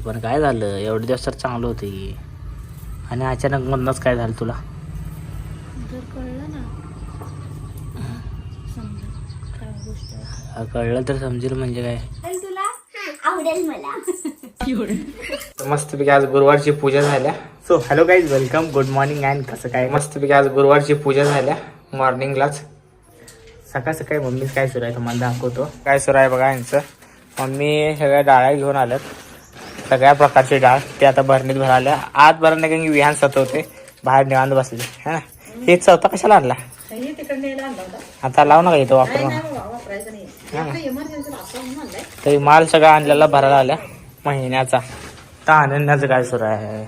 पण काय झालं? एवढे दिवस तर चांगलं होतं की. आणि अचानक मधनंच काय झालं तुला? कळलं तर समजेल म्हणजे काय? आवडेल आवडेल मला. मस्तपैकी आज गुरुवारची पूजा झाल्या. So hello guys welcome good morning and कसं काय? मस्तपैकी आज गुरुवारची पूजा झाल्या मॉर्निंगलाच सकाळ सकाळी मम्मी काय सुरू आहे तुम्हाला दाखवतो. काय सुरू आहे बघा यांचं. मम्मी सगळ्या डाळ्या घेऊन आल्यात. सगळ्या प्रकारची डाळ ते आता भरणीत भराल्या. आत भरण नाही कारण की विहान सतवते बाहेर निवांत बसले. है ना? हे चौथा कशाला आणला? आता लाव ना इथं वापरू हा. ना. तरी माल सगळा आणलेला भरायला आल्या. महिन्याचा. तर आनंदाचं काय सुरू आहे?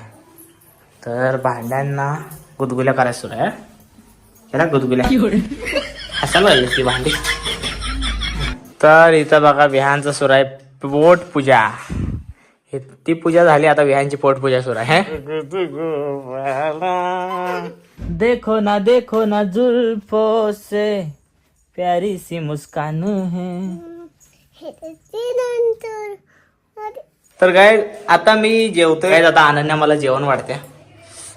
तर भांड्यांना गुदगुल्या करायला सुरू आहे. ह्याला गुदगुल्या. कशाला पाहिजे ती भांडी? तर इथं बघा विहानचं सुरू आहे. पोट पूजा हे ती पूजा झाली आता विहानची पोट पूजा सुरू आहे देखो ना देखो ना जुल्फो से प्यारी सी मुस्कान है। तर काय आता मी जेवतोय. काय आता अनन्या मला जेवण वाढते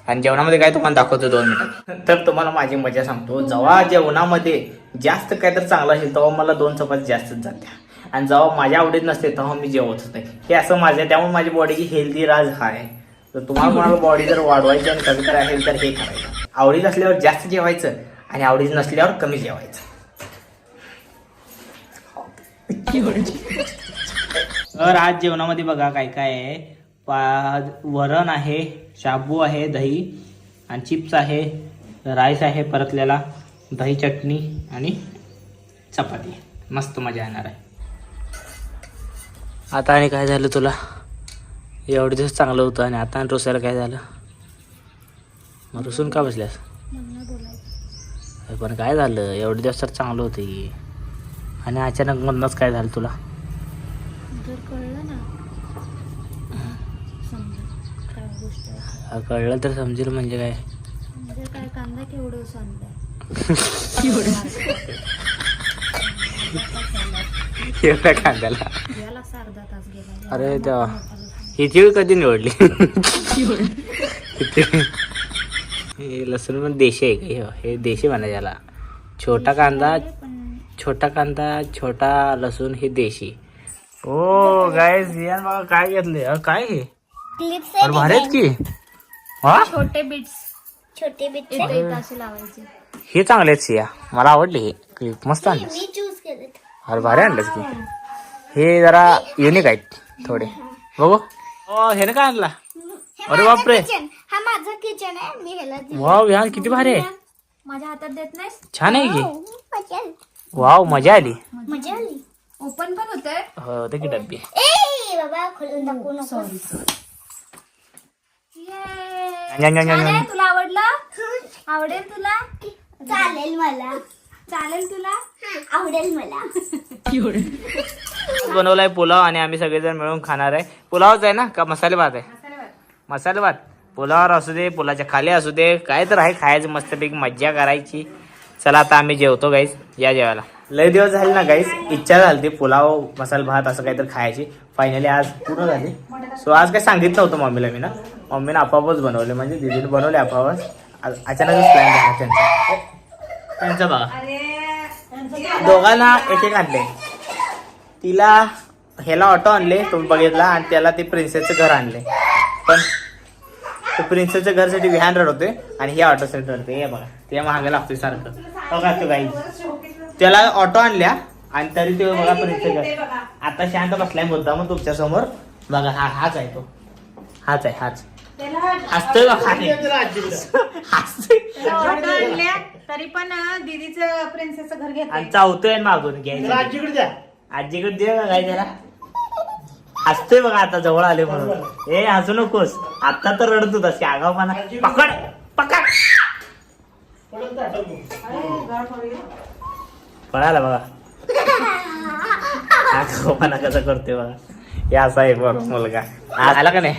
आणि जेवणामध्ये काय तुम्हाला दाखवतो दोन मिनिटात तर तुम्हाला माझी मजा सांगतो. जेव्हा जेवणामध्ये जास्त काय तर चांगलं असेल तेव्हा मला दोन चपाती जास्तच जात्या आणि जेव्हा माझ्या आवडीत नसते तेव्हा मी जेवत नाही. हे असं माझं. त्यामुळे माझी बॉडी हेल्दी राज आहे. तर तुम्हाला कोणाला बॉडी जर वाढवायची आणि कमी करायची असेल तर हे करायचं. आवडीत असल्यावर जास्त जेवायचं आणि आवडीत नसल्यावर कमी जेवायचं. तर आज जेवणामध्ये बघा काय काय आहे. पा वरण आहे शाबू आहे दही आणि चिप्स आहे राईस आहे परतलेला दही चटणी आणि चपाती. मस्त मजा येणार आहे. आता आणि काय झालं तुला? एवढे दिवस चांगलं होतं आणि आता आणि रोसायला काय झालं? मग रुसून का बसल्यास? पण काय झालं? एवढे दिवस तर चांगलं होतं की. आणि अचानक मधनंच काय झालं तुला? कळलं तर समजेल म्हणजे काय? काय एवढ्या कांद्याला याला अर्धा तास गेला. अरे देवा. ही तीळ कधी निवडली? हे लसूण पण देशी आहे का? हे? हे देशी म्हणा याला. छोटा कांदा छोटा कांदा छोटा लसूण हे देशी. ओ यार बघा काय घेतले अ, काय हे? अरे भारी आहेत की? हा छोटे बिट्स छोटे बिट्स इथं असे लावायचे. हे चांगले आहेत सिया मला आवडले हे क्लिप मस्त आणले मी चूज केले अरे भारी आणलंच की. हे जरा युनिक आहेत थोडे. बघू. ओ हे ना काय आणला? अरे बापरे. हा माझा किचन आहे. मी ह्याला दिलं. वाव यार किती भारी आहे. माझ्या हातात देत नाही छान आहे की. मजा आली. वाव मजा आली. मजा आली. ओपन पण होतंय. हो ते की डब्बी. ए बाबा खोलून दाखवू नको. तुला आवडलं आवडेल तुला? चालेल मला. चालेल तुला? आवडेल मला. बनवलाय पुलाव आणि आम्ही सगळेजण मिळून खाणार आहे. पुलावच आहे ना? का मसाले भात आहे? मसाले भात. पुलावर असू दे पुलाच्या खाली असू दे काय तर आहे खायचं मस्तपैकी मज्जा करायची. चला आता आम्ही जेवतो गाईस या जेवायला. लय दिवस झाले ना गाईस इच्छा झाली ती पुलाव मसाले भात असं काहीतरी खायची. फायनली आज पूर्ण झाली. सो आज काय सांगितलं होतं मम्मीला मी ना. मम्मीने आपापच बनवले. म्हणजे दिदीने बनवले आपापच अचानकच प्लॅन झाला त्यांचा. त्यांचं बघा दोघांना एक एक आणले. तिला ह्याला ऑटो आणले तुम्ही बघितला आणि त्याला ते प्रिन्सेसचं घर आणले. पण ते प्रिन्सेसच्या घरसाठी विहान रडवते आणि हे ऑटो साठी रडते हे बघा ते महाग लागतोय सारखं. बघा तो गाई त्याला ऑटो आणल्या आणि तरी ते बघा प्रिन्सेस घर. आता शांत बसलाय मुद्दा मग तुमच्यासमोर बघा हा हाच आहे तो. हाच आहे हाच. हसतोय आणल्या तरी पण दीदीचं प्रिन्सेसचं घर घेत आणि चावतोय मागून घ्यायचं आजीकडे दे बघा काय त्याला. हसतोय बघा आता जवळ आले म्हणून. ए हसू नकोस. आता तर रडत होतास की आगावपणा पकड पकड. पळाला बघा. आगावपणा कसा करतोय बघा. हे असा आहे बघ मुलगा. आला का नाही?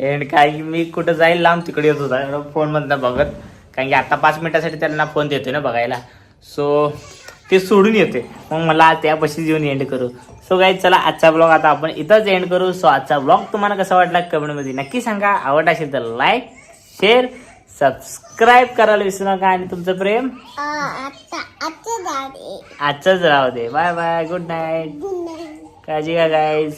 एंड काय की मी कुठं जाईल लांब तिकडे येत होता. फोन मधनं बघत. कारण की आता पाच मिनिटासाठी त्यांना फोन देतोय ना बघायला. सो ते सोडून येते मग मला त्यापाशी येऊन एंड करू. सो गाईज चला आजचा ब्लॉग आता आपण इथंच एंड करू. सो आजचा ब्लॉग तुम्हाला कसा वाटला कमेंटमध्ये नक्की सांगा. आवडला असेल तर लाईक शेअर सबस्क्राईब करायला विसरू नका. आणि तुमचं प्रेम? आजचंच राहू दे. बाय बाय गुड नाईट काळजी घ्या गाईज